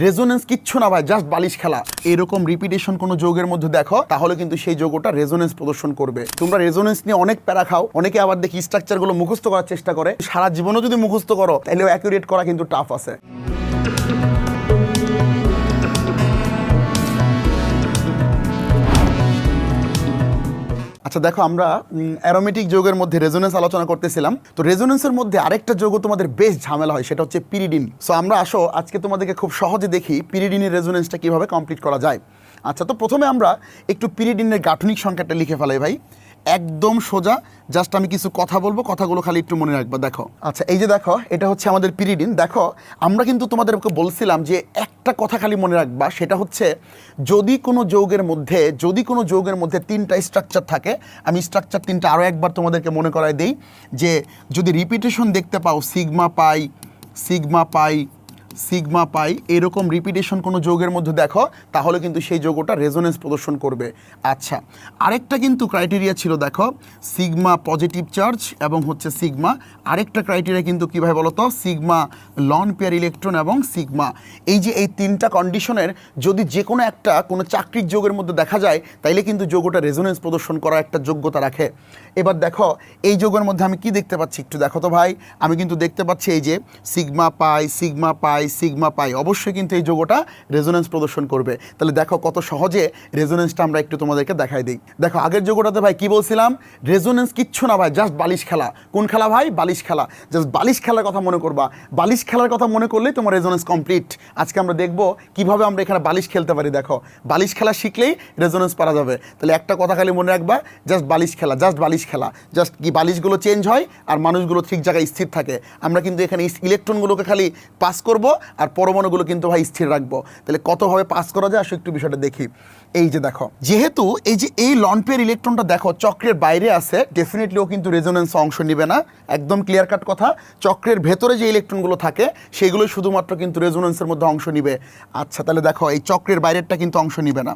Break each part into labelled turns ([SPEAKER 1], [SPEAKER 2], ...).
[SPEAKER 1] Resonance কিচ্ছু না ভাই জাস্ট বালিশ খেলা। এরকম রিপিটেশন কোনো যোগের মধ্যে দেখো, তাহলে কিন্তু সেই যোগটা রেজোনেন্স প্রদর্শন করবে। তোমরা রেজোনেন্স নিয়ে অনেক প্যারা খাও, অনেকে আবার দেখি স্ট্রাকচারগুলো মুখস্থ করার চেষ্টা করে। সারা জীবনও যদি মুখস্থ করো, তাহলেও অ্যাকুরেট করা কিন্তু টাফ আছে। আচ্ছা দেখো আমরা অ্যারোমেটিক যোগের মধ্যে রেজোনেন্স আলোচনা করতেছিলাম। তো রেজোনেন্সের মধ্যে আরেকটা যোগও তোমাদের বেশ ঝামেলা হয়, সেটা হচ্ছে পিরিডিন সো আমরা আসো, আজকে তোমাদেরকে খুব সহজে দেখি পিরিডিনের রেজোনেন্সটা কীভাবে কমপ্লিট করা যায়। আচ্ছা তো প্রথমে আমরা একটু পিরিডিনের গাঠনিক সংখ্যাটা লিখে ফেলাই ভাই। একদম সোজা। জাস্ট আমি কিছু কথা বলব, কথাগুলো খালি একটু মনে রাখবা, দেখো। আচ্ছা এই যে দেখো, এটা হচ্ছে আমাদের পিরিডিন। দেখো, আমরা কিন্তু তোমাদেরকে বলছিলাম যে একটা কথা খালি মনে রাখবা, সেটা হচ্ছে যদি কোনো যৌগের মধ্যে, যদি কোনো যৌগের মধ্যে তিনটা স্ট্রাকচার থাকে, আমি স্ট্রাকচার তিনটা আরও একবার তোমাদেরকে মনে করায় দিই, যে যদি রিপিটেশন দেখতে পাও sigma pi sigma pi sigma pi, এরকম রিপিটেশন কোনো যোগের মধ্যে দেখো, তাহলে কিন্তু সেই যোগটা রেজোনেন্স প্রদর্শন করবে। আচ্ছা আরেকটা কিন্তু ক্রাইটেরিয়া ছিল দেখো, সিগমা পজিটিভ চার্জ এবং হচ্ছে সিগমা। আরেকটা ক্রাইটেরিয়া কিন্তু কীভাবে বলো তো সিগমা লন পেয়ার ইলেকট্রন এবং সিগমা। এই যে এই তিনটা কন্ডিশনের যদি যে কোনো একটা, কোনো চাকরির যোগের মধ্যে দেখা যায়, তাইলে কিন্তু যোগটা রেজোনেন্স প্রদর্শন করার একটা যোগ্যতা রাখে। এবার দেখো, এই যোগের মধ্যে আমি কি দেখতে পাচ্ছি একটু দেখো তো ভাই। আমি কিন্তু দেখতে পাচ্ছি এই যে sigma pi sigma pi sigma pi, অবশ্যই কিন্তু এই যোগটা রেজোনেন্স প্রদর্শন করবে। তাহলে দেখো কত সহজে রেজোনেন্সটা আমরা একটু তোমাদেরকে দেখাই দিই। দেখো, আগের যোগটাতে ভাই কি বলছিলাম? রেজোনেন্স কিচ্ছু না ভাই জাস্ট বালিশ খেলা। কোন খেলা ভাই? বালিশ খেলা। জাস্ট বালিশ খেলার কথা মনে করবা। বালিশ খেলার কথা মনে করলেই তোমার রেজোনেন্স কমপ্লিট আজকে আমরা দেখব কীভাবে আমরা এখানে বালিশ খেলতে পারি, দেখো। বালিশ খেলা শিখলেই রেজোনেন্স পারা যাবে। তাহলে একটা কথা খালি মনে রাখবা জাস্ট বালিশ খেলা জাস্ট বালিশ খেলা। জাস্ট কি বালিশগুলো চেঞ্জ হয় আর মানুষগুলো ঠিক জায়গায় স্থির থাকে। আমরা কিন্তু এখানে ইলেকট্রনগুলোকে খালি পাস করব আর পরমাণুগুলো কিন্তু ভাই স্থির রাখব। তাহলে কতভাবে পাস করা যায় আসলে একটু বিষয়টা দেখি। এই যে দেখো, যেহেতু এই যে এই লনপের ইলেকট্রনটা দেখো, চক্রের বাইরে আছে ডেফিনেটলি ও কিন্তু রেজোনেন্স অংশ নেবে না। একদম ক্লিয়ার কাট কথা। চক্রের ভেতরে যে ইলেকট্রনগুলো থাকে, সেগুলো শুধুমাত্র কিন্তু রেজোনেন্সের মধ্যে অংশ নিবে। আচ্ছা তাহলে দেখো, এই চক্রের বাইরেরটা কিন্তু অংশ নিবে না।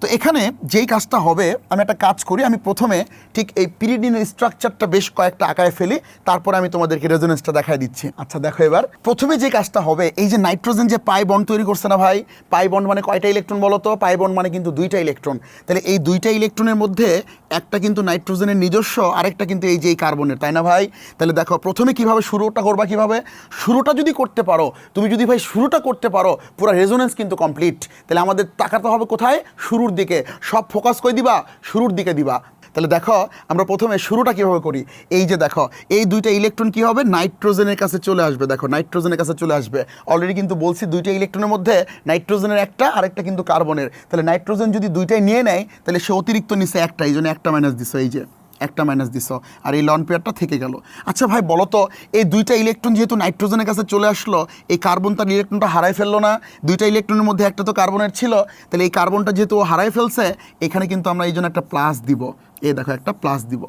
[SPEAKER 1] তো এখানে যেই কাজটা হবে, আমি একটা কাজ করি, আমি প্রথমে ঠিক এই পিরিডিনের স্ট্রাকচারটা বেশ কয়েকটা আঁকায় ফেলি, তারপরে আমি তোমাদেরকে রেজোনেন্সটা দেখাই দিচ্ছি। আচ্ছা দেখো এবার। প্রথমে যে কাজটা হবে এই যে নাইট্রোজেন যে পাই বন্ড তৈরি করছে না ভাই, পাই বন্ড মানে কয়টা ইলেকট্রন বলো তো? পাই বন্ড মানে কিন্তু দুইটা ইলেকট্রন। তাহলে এই দুইটা ইলেকট্রনের মধ্যে একটা কিন্তু নাইট্রোজেনের নিজস্ব, আরেকটা কিন্তু এই যে এই কার্বনের, তাই না ভাই? তাহলে দেখো, প্রথমে কীভাবে শুরুটা করবা কীভাবে? শুরুটা যদি করতে পারো, তুমি যদি ভাই শুরুটা করতে পারো, পুরো রেজোনেন্স কিন্তু কমপ্লিট। তাহলে আমাদের তাকাতে হবে কোথায়? শুরুর দিকে। সব ফোকাস করে দিবা? শুরুর দিকে দিবা। তাহলে দেখো, আমরা প্রথমে শুরুটা কীভাবে করি? এই যে দেখো, এই দুইটা ইলেকট্রন কি হবে? নাইট্রোজেনের কাছে চলে আসবে। দেখো নাইট্রোজেনের কাছে চলে আসবে। অলরেডি কিন্তু বলছি দুইটা ইলেকট্রনের মধ্যে নাইট্রোজেনের একটা, আরেকটা কিন্তু কার্বনের তাহলে নাইট্রোজেন যদি দুইটাই নিয়ে নেয়, তাহলে সে অতিরিক্ত নিচে একটা এই জন্য একটা মাইনাস দিছে এই যে। একটা মাইনাস দিছ, আর এই লন পেয়ারটা থেকে গেল। আচ্ছা ভাই, বলো তো, এই দুইটা ইলেকট্রন যেহেতু নাইট্রোজেনের কাছে চলে আসলো, এই কার্বন তার ইলেকট্রনটা হারাই ফেলল না? দুইটা ইলেকট্রনের মধ্যে একটা তো কার্বনের ছিল, তাহলে এই কার্বনটা যেহেতু হারাই ফেলছে, এখানে কিন্তু আমরা এই জন্য একটা প্লাস দিব। এ দেখো, একটা প্লাস দিব।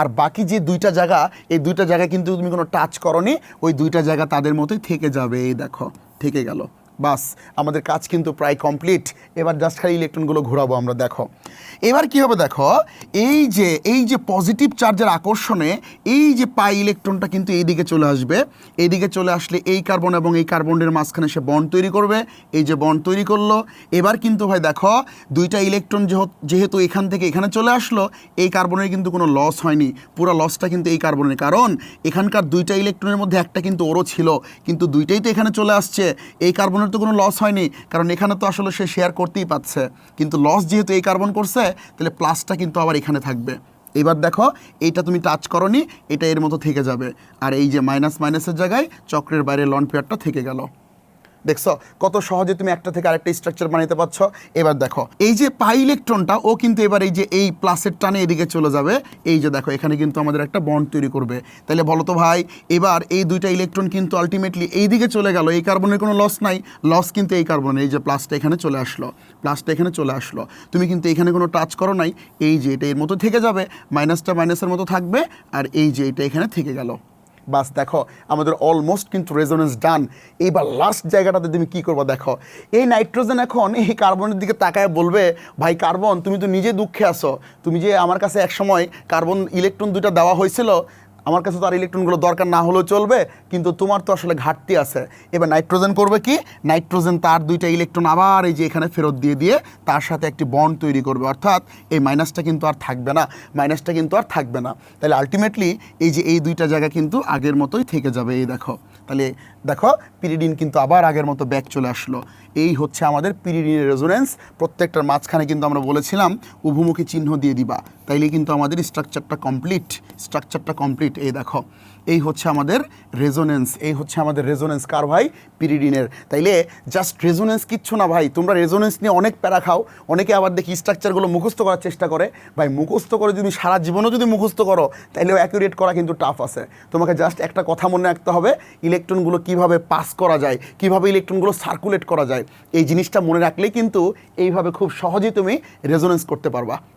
[SPEAKER 1] আর বাকি যে দুইটা জায়গা, এই দুইটা জায়গায় কিন্তু তুমি কোনো টাচ করনি, ওই দুইটা জায়গা তাদের মতোই থেকে যাবে, এই দেখো, থেকে গেল। বাস, আমাদের কাজ কিন্তু প্রায় কমপ্লিট এবার জাস্ট খালি ইলেকট্রনগুলো ঘোরাবো আমরা, দেখো। এবার কি হবে দেখো, এই যে এই যে পজিটিভ চার্জের আকর্ষণে, এই যে পাই ইলেকট্রনটা কিন্তু এইদিকে চলে আসবে। এইদিকে চলে আসলে এই কার্বন এবং এই কার্বনের মাঝখানে সে বন্ড তৈরি করবে। এই যে বন্ড তৈরি করল। এবার কিন্তু ভাই দেখো, দুইটা ইলেকট্রন যেহেতু এখান থেকে এখানে চলে আসলো, এই কার্বনের কিন্তু কোনো লস হয়নি। পুরো লসটা কিন্তু এই কার্বনের কারণ এখানকার দুইটা ইলেকট্রনের মধ্যে একটা কিন্তু ওরও ছিল, কিন্তু দুইটাই তো এখানে চলে আসছে। এই কার্বনের তো কোনো লস হয়নি, কারণ এখানে তো আসলে সে শেয়ার করতেই পাচ্ছে কিন্তু লস যেহেতু এই কার্বন করছে, তাহলে প্লাসটা কিন্তু আবার এখানে থাকবে। এবার দেখো, এইটা তুমি টাচ করনি, এটা এর মতো থেকে যাবে। আর এই যে মাইনাস মাইনাসের জায়গায় চক্রের বাইরে লন পেয়ারটা থেকে গেল। দেখছ? কত সহজে তুমি একটা থেকে আরেকটা স্ট্রাকচার বানাইতে পারছ। এবার দেখো, এই যে পাই ইলেকট্রনটা ও কিন্তু এবার এই যে এই প্লাসের টানে এদিকে চলে যাবে। এই যে দেখো, এখানে কিন্তু আমাদের একটা বন্ড তৈরি করবে। তাহলে বলো তো ভাই, এবার এই দুইটা ইলেকট্রন কিন্তু আলটিমেটলি এই দিকে চলে গেল, এই কার্বনের কোনো লস নাই। লস কিন্তু এই কার্বনের এই যে প্লাসটা এখানে চলে আসলো। প্লাসটা এখানে চলে আসলো। তুমি কিন্তু এখানে কোনো টাচ করো নাই। এই যে এটা এর মতো থেকে যাবে মাইনাসটা মাইনাসের মতো থাকবে, আর এই যে এটা এখানে থেকে গেল। বাস, দেখো, আমাদের অলমোস্ট কিন্তু রেজোনেন্স ডান এইবার লাস্ট জায়গাটাতে তুমি কী করব, দেখো, এই নাইট্রোজেন এখন এই কার্বনের দিকে তাকায় বলবে, ভাই কার্বন তুমি তো নিজে দুঃখে আসো তুমি যে আমার কাছে একসময় কার্বন ইলেকট্রন দুইটা দেওয়া হয়েছিল আমার কাছে তো আর ইলেকট্রনগুলো দরকার না হলেও চলবে, কিন্তু তোমার তো আসলে ঘাটতি আছে। এবার নাইট্রোজেন করবে কি? নাইট্রোজেন তার দুইটা ইলেকট্রন আবার এই যে এখানে ফেরত দিয়ে দিয়ে তার সাথে একটি বন্ড তৈরি করবে। অর্থাৎ এই মাইনাসটা কিন্তু আর থাকবে না। মাইনাসটা কিন্তু আর থাকবে না। তাহলে আলটিমেটলি এই যে এই দুইটা জায়গা কিন্তু আগের মতোই থেকে যাবে, এই দেখো। তাহলে দেখো পিরিডিন কিন্তু আবার আগের মতো ব্যাক চলে আসলো। এই হচ্ছে আমাদের পিরিডিনের রেজোনেন্স প্রত্যেকটার মাঝখানে কিন্তু আমরা বলেছিলাম, উভমুখী চিহ্ন দিয়ে দিবা। তাইলে কিন্তু আমাদের স্ট্রাকচারটা কমপ্লিট স্ট্রাকচারটা কমপ্লিট এই দেখো এই হচ্ছে আমাদের রেজোনেন্স এই হচ্ছে আমাদের রেজোনেন্স কার ভাই? পিরিডিনের। তাইলে জাস্ট রেজোনেন্স কিচ্ছু না ভাই, তোমরা রেজোনেন্স নিয়ে অনেক প্যারা খাও, অনেকে আবার দেখি স্ট্রাকচারগুলো মুখস্থ করার চেষ্টা করে। ভাই, মুখস্থ করে যদি সারা জীবনও যদি মুখস্থ করো তাহলেও অ্যাকুরেট করা কিন্তু টাফ আছে। তোমাকে জাস্ট একটা কথা মনে রাখতে হবে ইলেকট্রনগুলো কীভাবে পাস করা যায়, কীভাবে ইলেকট্রনগুলো সার্কুলেট করা যায়, এই জিনিসটা মনে রাখলেই কিন্তু এইভাবে খুব সহজেই তুমি রেজোনেন্স করতে পারবা।